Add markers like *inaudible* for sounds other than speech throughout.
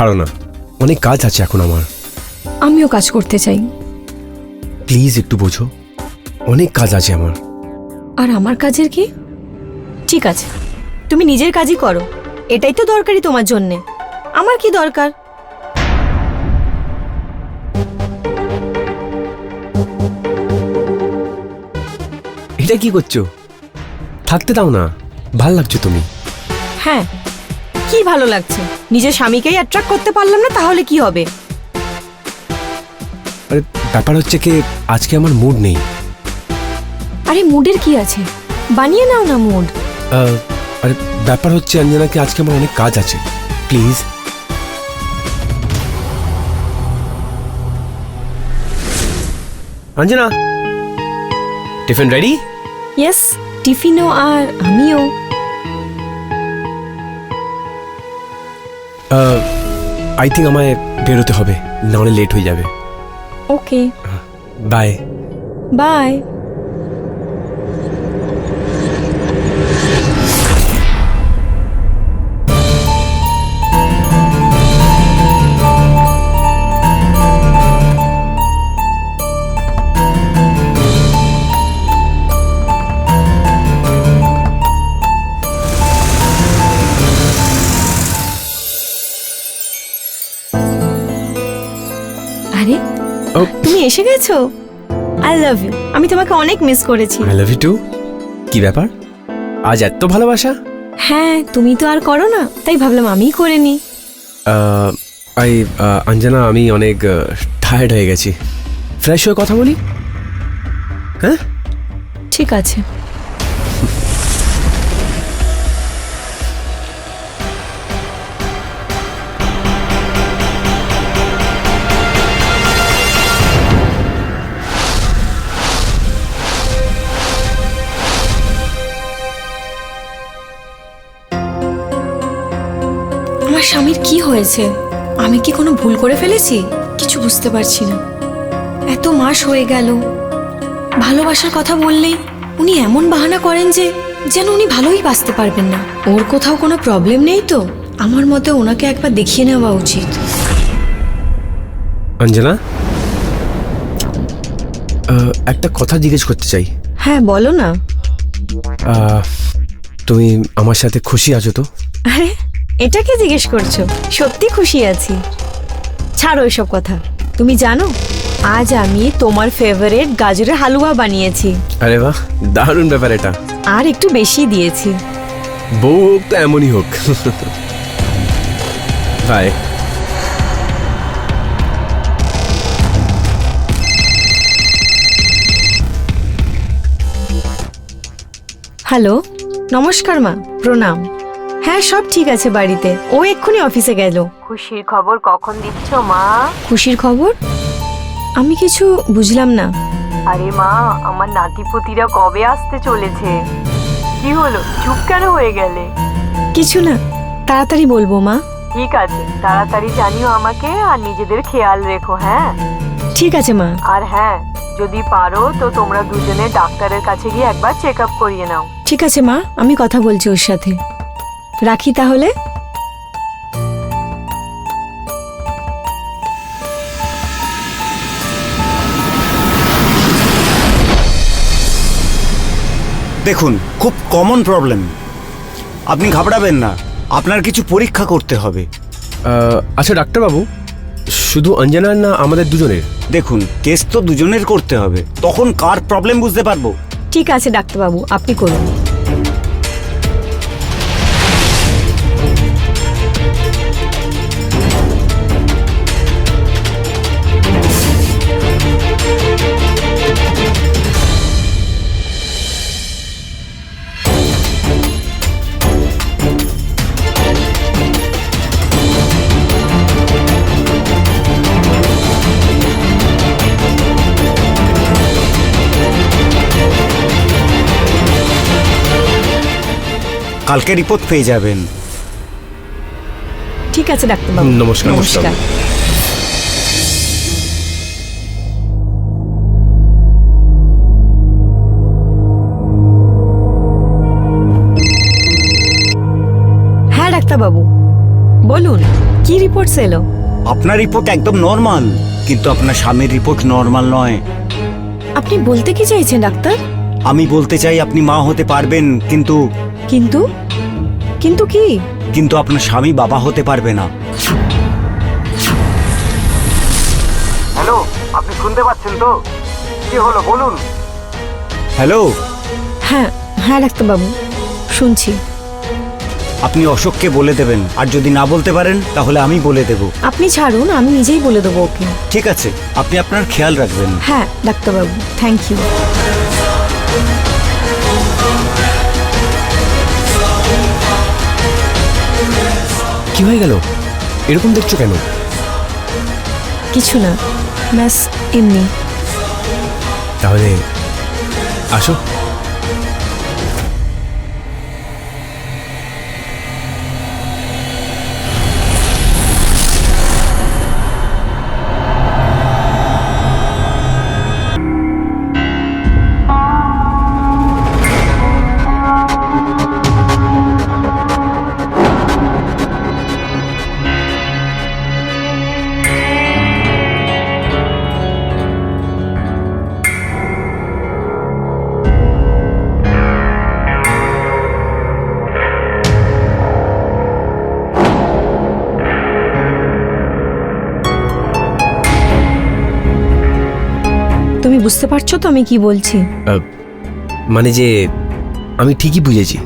ছাড়ো না। অনেক কাজ আছে এখন আমার। আমিও কাজ করতে চাই। প্লিজ একটু বোঝো অনেক কাজ আছে আমার। আর আমার কাজের কি? ঠিক আছে তুমি নিজের কাজই করো। এটাই তো দরকারি তোমার জন্যে। আমার কি দরকার? এটা কি করছ? থাকতে দাও না ভালো লাগছো তুমি। হ্যাঁ কি ভালো লাগছে? নিজের স্বামীকেই অ্যাট্রাক্ট করতে পারলাম না তাহলে কি হবে? আরে ব্যাপার হচ্ছে কি আজকে আমার মুড নেই। আরে মুডের কি আছে? বানিয়ে নাও না মুড আহ, আরে ব্যাপার হচ্ছে অঞ্জনাকে আজকে আমার অনেক কাজ আছে। Please. Anjana! Tiffin ready yes টিফিনও আর আমিও। আই থিঙ্ক আমায় বেরোতে হবে নাহলে লেট হয়ে যাবে। ওকে বাই বাই এসে গেছো? আই লাভ ইউ আমি তোমাকে অনেক মিস করেছি। আই লাভ ইউ টু কি ব্যাপার? আজ এত ভালোবাসা? হ্যাঁ তুমি তো আর করো না তাই ভাবলাম আমিই করে নি আই অঞ্জনা আমি অনেক টায়ার্ড হয়ে গেছি। ফ্রেশ হয়ে কথা বলি? হ্যাঁ? ঠিক আছে। হয়েছে। আমি কি কোনো ভুল করে ফেলেছি? কিছু বুঝতে পারছি না। এত মাস হয়ে গেল। ভালোবাসার কথা বললেই উনি এমন বাহানা করেন যে যেন উনি ভালোই বাঁচতে পারবেন না। ওর কোথাও কোনো প্রবলেম নেই তো? আমার মতে ওনাকে একবার দেখিয়ে নেওয়া উচিত। অঞ্জনা? আহ, একটা কথা জিজ্ঞেস করতে চাই। হ্যাঁ বলো না। আহ, তুমি আমার সাথে খুশি আছো তো? আরে এটা কি জিজ্ঞেস করছ? সত্যি খুশি আছি। ছাড়ো এসব কথা। তুমি জানো আজ আমি তোমার ফেভারিট গাজরের হালুয়া বানিয়েছি। আরে বাহ দারুণ ব্যাপার এটা। আর একটু বেশি দিয়েছি। বউ হোক তো এমনই হোক। বাই। হ্যালো নমস্কার মা প্রণাম। হ্যাঁ সব ঠিক আছে বাড়িতে। ও এক্ষুনি অফিসে গেল। খুশির খবর কখন দিচ্ছ মা? খুশির খবর? আমি কিছু বুঝলাম না। আরে মা আমার নাতিপুতিরা কবে আসতে চলেছে? কি হলো? চুপ কেন হয়ে গেলে? কিছু না তাড়াতাড়ি বলব মা। ঠিক আছে তাড়াতাড়ি জানিও আমাকে আর নিজেদের খেয়াল রেখো হ্যাঁ? ঠিক আছে মা। আর হ্যাঁ যদি পারো তো তোমরা দুজনে ডাক্তারের কাছে গিয়ে একবার চেক আপ করিয়ে নাও। ঠিক আছে মা আমি কথা বলছি ওর সাথে। রাখি তাহলে। দেখুন খুব কমন প্রবলেম আপনি ঘাবড়াবেন না আপনার কিছু পরীক্ষা করতে হবে। আচ্ছা ডাক্তারবাবু শুধু অঞ্জনার না আমাদের দুজনের? দেখুন টেস্ট তো দুজনের করতে হবে তখন কার প্রবলেম বুঝতে পারব? ঠিক আছে ডাক্তারবাবু আপনি করুন। কালকে রিপোর্ট পেয়ে যাবেন। ঠিক আছে ডাক্তারবাবু। নমস্কার, নমস্কার। নমস্কার। হ্যাঁ ডাক্তারবাবু। বলুন কি কি রিপোর্টস এলো? আপনার রিপোর্ট একদম নর্মাল কিন্তু আপনার স্বামীর রিপোর্ট নর্মাল নয়। আপনি বলতে কি চাইছেন ডাক্তার? আমি বলতে চাই আপনি মা হতে পারবেন কিন্তু কিন্তু? কিন্তু কি? কিন্তু আপনার স্বামী বাবা হতে পারবে না। হ্যালো আপনি শুনতে পাচ্ছেন তো? কি হলো বলুন। হ্যালো? হ্যাঁ হ্যাঁ ডাক্তারবাবু শুনছি। আপনি অশোককে বলে দেবেন আর যদি না বলতে পারেন তাহলে আমি বলে দেব। আপনি ছাড়ুন আমি নিজেই বলে দেবো ওকে। ঠিক আছে আপনি আপনার খেয়াল রাখবেন। হ্যাঁ ডাক্তারবাবু থ্যাংক ইউ। কি হয়ে গেল? এরকম দেখছ কেন? কিছু না ব্যাস এমনি। তাহলে আসো। বুঝতে পারছ তো আমি কি বলছি? মানে যে আমি ঠিকই বুঝেছি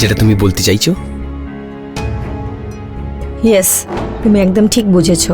যেটা তুমি বলতে চাইছো? ইয়েস তুমি একদম ঠিক বুঝেছ।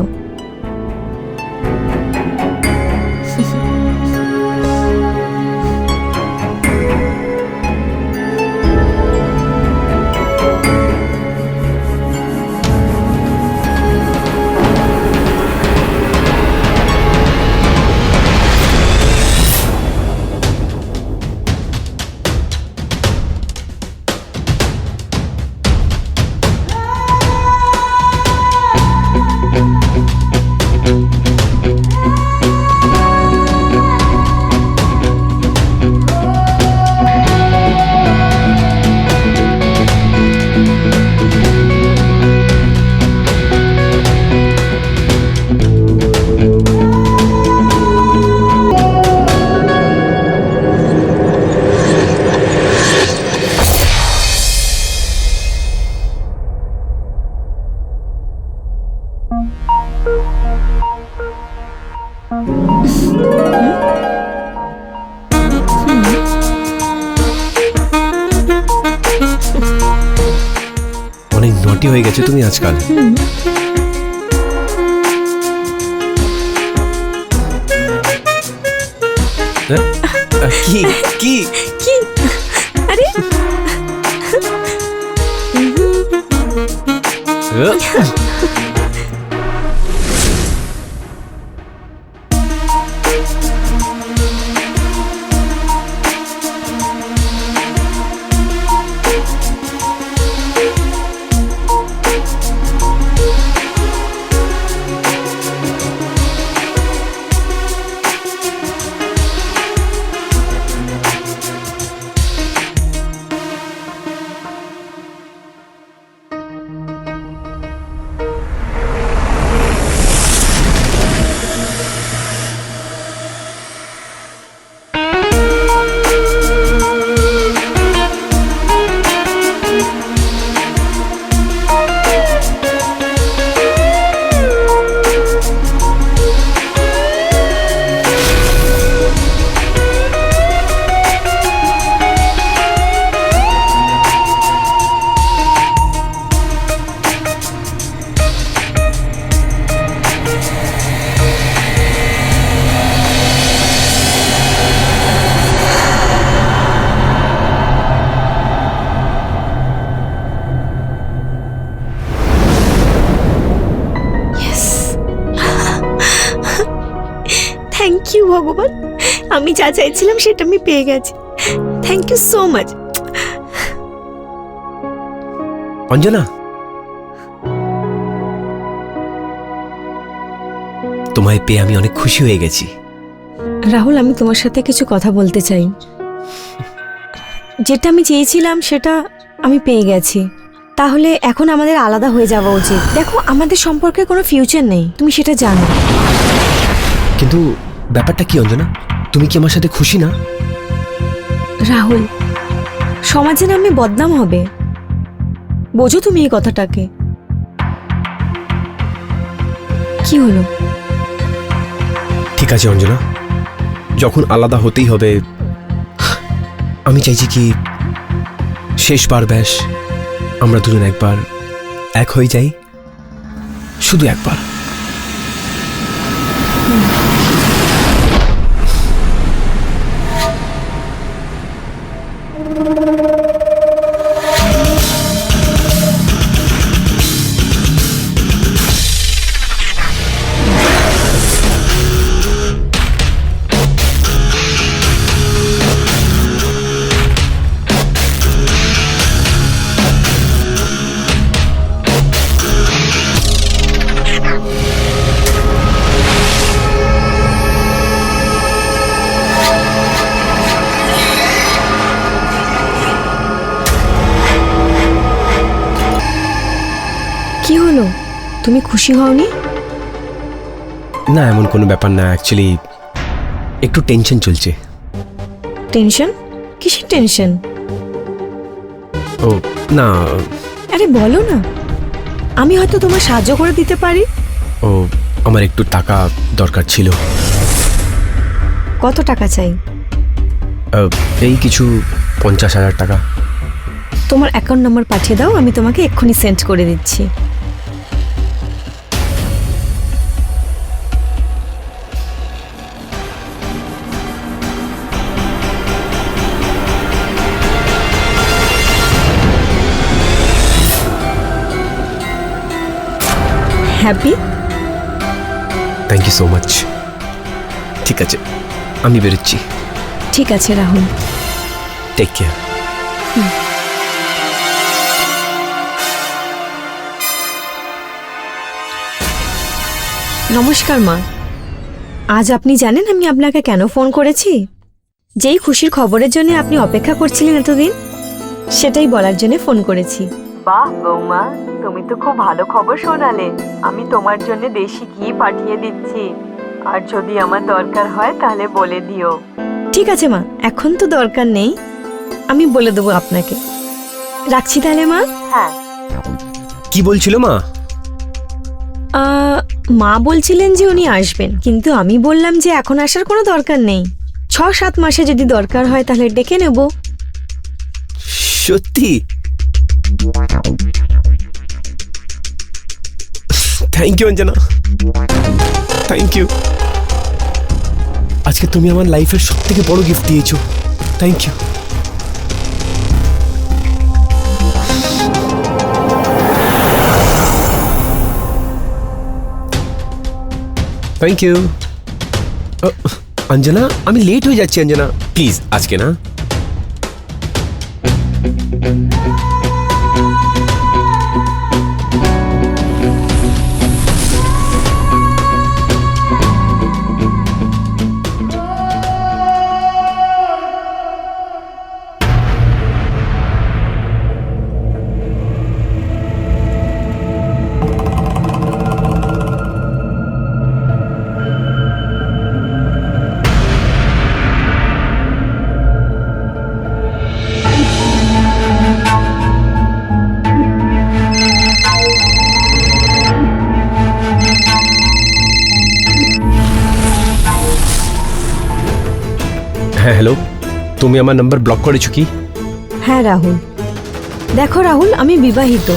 হয়ে গেছে তুমি আজকাল হ্যাঁ? আহ, ভগবান আমি যা চাইছিলাম সেটা আমি পেয়ে গেছি। Thank you so much Anjana. তোমায় পেয়ে আমি অনেক খুশি হয়ে গেছি। রাহুল আমি তোমার সাথে কিছু কথা বলতে চাই। যেটা আমি চেয়েছিলাম সেটা আমি পেয়ে গেছি। তাহলে এখন আমাদের আলাদা হয়ে যাওয়া উচিত। দেখো আমাদের সম্পর্কে কোনো ফিউচার নেই। তুমি সেটা জানো। কিন্তু ব্যাপারটা কি অঞ্জনা? তুমি কি আমার সাথে খুশি না? রাহুল সমাজে নামে বদনাম হবে। বোঝো তুমি এই কথাটাকে। কি হলো? ঠিক আছে অঞ্জনা। যখন আলাদা হতেই হবে আমি চাইছি কি শেষবার ব্যাস আমরা দুজন একবার এক হয়ে যাই শুধু একবার। তুমি খুশি হওনি? না এমন কোনো ব্যাপার না অ্যাকচুয়ালি একটু টেনশন চলছে। টেনশন কিসের টেনশন ও না। আরে বলো না আমি হয়তো তোমার সাহায্য করে দিতে পারি। ও আমার একটু টাকা দরকার ছিল। কত টাকা চাই? এই কিছু পঞ্চাশ হাজার টাকা। তোমার অ্যাকাউন্ট নাম্বার পাঠিয়ে দাও আমি তোমাকে এক্ষুনি সেন্ড করে দিচ্ছি। Happy thank you so much ঠিক আছে আমি বেরোচ্ছি। ঠিক আছে রাহুল। টেক কেয়ার নমস্কার মা। আজ আপনি জানেন আমি আপনাকে কেন ফোন করেছি? যেই খুশির খবরের জন্য আপনি অপেক্ষা করছিলেন এতদিন সেটাই বলার জন্য ফোন করেছি। বাহ বৌমা তুমি তো খুব ভালো খবর শোনালে। আমি তোমার জন্য দেশি ঘি পাঠিয়ে দিচ্ছি। আর যদি আমার দরকার হয় তাহলে বলে দিও। ঠিক আছে মা। এখন তো দরকার নেই। আমি বলে দেবো আপনাকে। রাখছি তাহলে মা? হ্যাঁ। কি বলছিল মা? আহ, মা বলছিলেন যে উনি আসবেন কিন্তু আমি বললাম যে এখন আসার কোনো দরকার নেই। ছ সাত মাসে যদি দরকার হয় তাহলে ডেকে নেব। সত্যি? Thank you Anjana thank you আজকে তুমি আমার লাইফের সব থেকে বড় গিফট দিয়েছ। Thank you thank you Anjana আমি লেট হয়ে যাচ্ছি অঞ্জনা প্লিজ আজকে না? আমার নাম্বার ব্লক করেছ কি? হ্যাঁ রাহুল। দেখো রাহুল আমি বিবাহিত।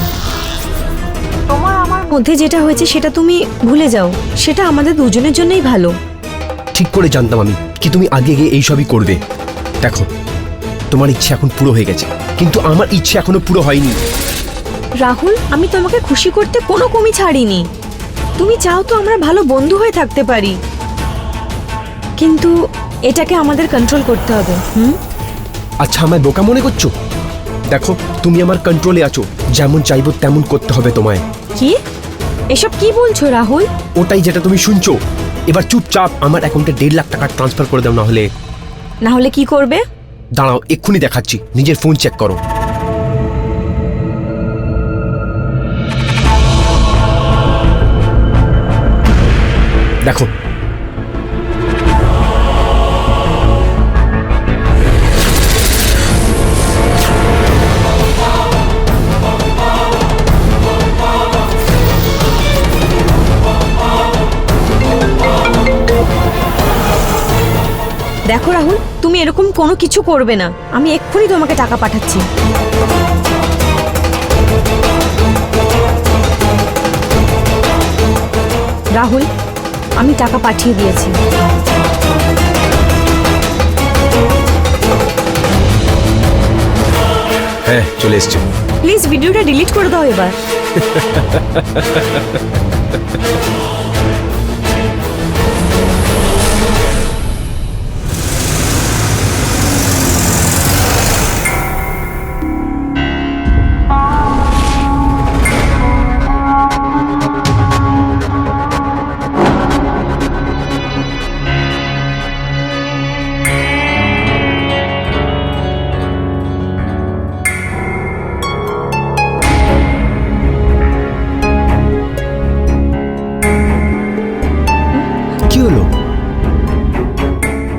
তোমার আমার মধ্যে যেটা হয়েছে সেটা তুমি ভুলে যাও। সেটা আমাদের দুজনের জন্যই ভালো। ঠিক করে জানতাম আমি কি তুমি আগে গিয়ে এইসবই করবে। দেখো তোমার ইচ্ছে এখন পুরো হয়ে গেছে কিন্তু আমার ইচ্ছে এখনও পুরো হয়নি। রাহুল আমি তোমাকে খুশি করতে কোনো কমি ছাড়িনি। তুমি চাও তো আমরা ভালো বন্ধু হয়ে থাকতে পারি। কিন্তু এটাকে আমাদের কন্ট্রোল করতে হবে হুম? আচ্ছা আমায় বোকা মনে করছ? দেখো তুমি আমার কন্ট্রোলে আছো। যেমন চাইব তেমন করতে হবে তোমায়। কি? এসব কি বলছো রাহুল? ওটাই যেটা তুমি শুনছো। এবার চুপচাপ আমার অ্যাকাউন্টে দেড় লাখ টাকা ট্রান্সফার করে দাও না হলে। না হলে কি করবে? দাঁড়াও এক্ষুনি দেখাচ্ছি। নিজের ফোন চেক করো। দেখো দেখো রাহুল তুমি এরকম কোনো কিছু করবে না। আমি এক্ষুনি তোমাকে টাকা পাঠাচ্ছি। রাহুল আমি টাকা পাঠিয়ে দিয়েছি। হ্যাঁ চলে এসছে। প্লিজ ভিডিওটা ডিলিট করে দাও এবার। *laughs*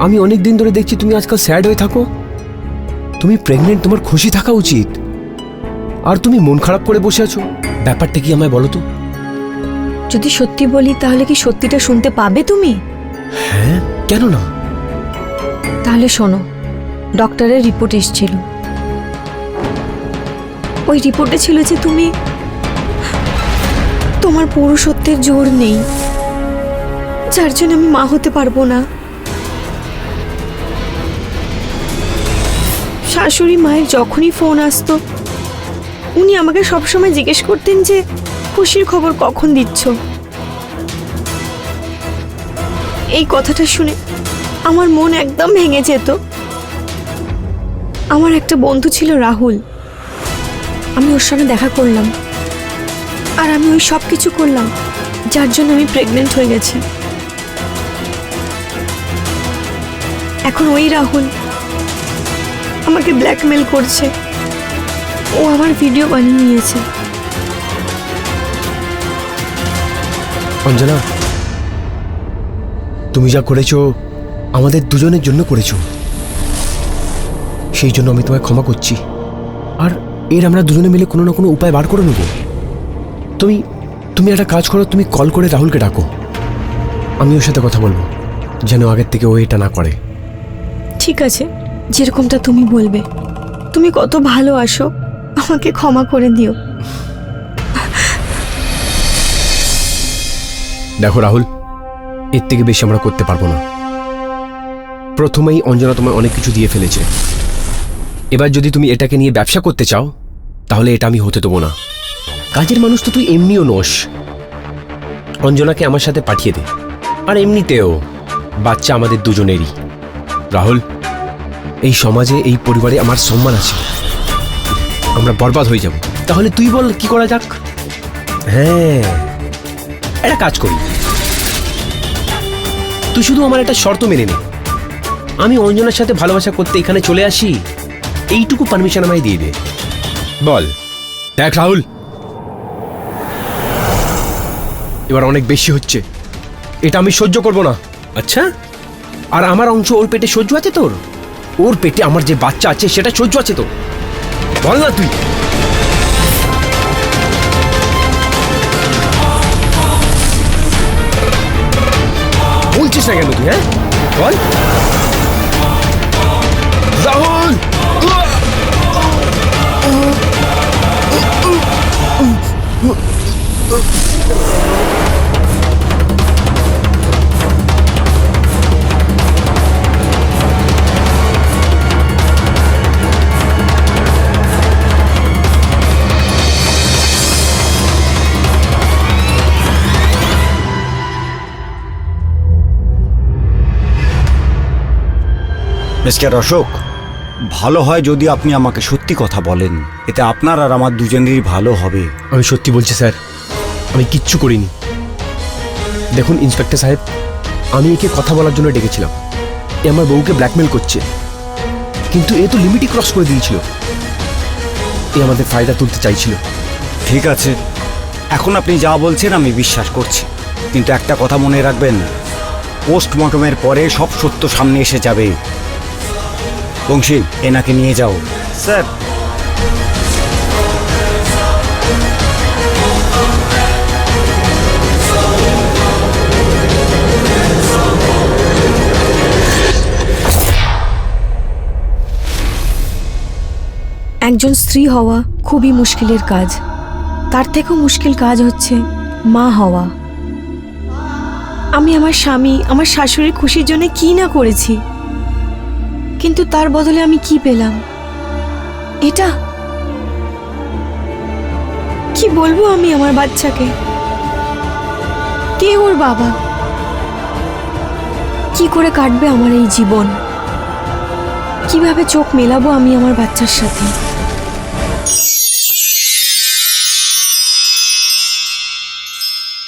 আমি অনেক দিন ধরে দেখছি তুমি আজকাল স্যাড হয়ে থাকো। তুমি প্রেগনেন্ট তোমার খুশি থাকা উচিত। আর তুমি মন খারাপ করে বসে আছো। ব্যাপারটা কি আমায় বলো তো? যদি সত্যি বলি তাহলে কি সত্যিটা শুনতে পাবে তুমি? হ্যাঁ কেন না? তাহলে শোনো ডক্টরের রিপোর্ট এসেছিল। ওই রিপোর্টে ছিল যে তুমি তোমার পৌরসত্বের জোর নেই। যার জন্য আমি মা হতে পারব না। শাশুড়ি মায়ের যখনই ফোন আসতো, উনি আমাকে সবসময় জিজ্ঞেস করতেন যে, খুশির খবর কখন দিচ্ছ? এই কথাটা শুনে আমার মন একদম ভেঙে যেত। আমার একটা বন্ধু ছিল রাহুল। আমি ওর সঙ্গে দেখা করলাম। আর আমি ওই সব কিছু করলাম, যার জন্য আমি প্রেগনেন্ট হয়ে গেছি। এখন ওই রাহুল। আমাকে ব্ল্যাকমেল করছে। ও আমার ভিডিও বানিয়ে নিয়েছে। অঞ্জনা তুমি যা করেছ আমাদের দুজনের জন্য করেছ। সেই জন্য আমি তোমায় ক্ষমা করছি। আর এর আমরা দুজনে মিলে কোনো না কোনো উপায় বার করে নেব। তুমি তুমি একটা কাজ করো তুমি কল করে রাহুলকে ডাকো। আমি ওর সাথে কথা বলব যেন আগের থেকে ও এটা না করে। ঠিক আছে। যেরকমটা তুমি বলবে। তুমি কত ভালোবাসো আমাকে ক্ষমা করে দিও। দেখো রাহুল, এর থেকে বেশি আমরা করতে পারব না। প্রথমেই অঞ্জনা তোমায় অনেক কিছু দিয়ে ফেলেছে। এবার যদি তুমি এটাকে নিয়ে ব্যবসা করতে চাও, তাহলে এটা আমি হতে দেবো না। কাজের মানুষ তো তুই এমনিও নোস। অঞ্জনাকে আমার সাথে পাঠিয়ে দে। আর এমনিতেও, বাচ্চা আমাদের দুজনেরই। রাহুল এই সমাজে এই পরিবারে আমার সম্মান আছে। আমরা বরবাদ হয়ে যাব। তাহলে তুই বল কি করা যাক? হ্যাঁ। একটা কাজ করি। তুই শুধু আমার একটা শর্ত মেনে নে। আমি অঞ্জনার সাথে ভালোবাসা করতে এখানে চলে আসি এইটুকু পারমিশন আমায় দিয়ে দে। বল। দেখ রাহুল। এবার অনেক বেশি হচ্ছে। এটা আমি সহ্য করব না। আচ্ছা। আর আমার অংশ ওর পেটে সহ্য আছে তোর? ওর পেটে আমার যে বাচ্চা আছে, সেটা সহ্য আছে তো। বল না তুই। বলছিস না কেন তুই হ্যাঁ? বল। রাহুল! মিস্টার অশোক ভালো হয় যদি আপনি আমাকে সত্যি কথা বলেন। এতে আপনার আর আমার দুজনেরই ভালো হবে। আমি সত্যি বলছি স্যার। আমি কিচ্ছু করিনি। দেখুন ইন্সপেক্টর সাহেব আমি একে কথা বলার জন্য ডেকেছিলাম। এ আমার বউকে ব্ল্যাকমেল করছে। কিন্তু এ তো লিমিটই ক্রস করে দিয়েছিল। এ আমাদের ফায়দা তুলতে চাইছিল। ঠিক আছে। এখন আপনি যা বলছেন আমি বিশ্বাস করছি। কিন্তু একটা কথা মনে রাখবেন পোস্টমর্টমের পরে সব সত্য সামনে এসে যাবে। বংশী এনাকে নিয়ে যাও। স্যার। একজন স্ত্রী হওয়া খুবই মুশকিলের কাজ। তার থেকেও মুশকিল কাজ হচ্ছে মা হওয়া। আমি আমার স্বামী আমার শাশুড়ির খুশির জন্য কি না করেছি? কিন্তু তার বদলে আমি কি পেলাম? এটা? কি বলব আমি আমার বাচ্চাকে? কে ওর বাবা? কি করে কাটবে আমার এই জীবন? কীভাবে চোখ মেলাবো আমি আমার বাচ্চার সাথে?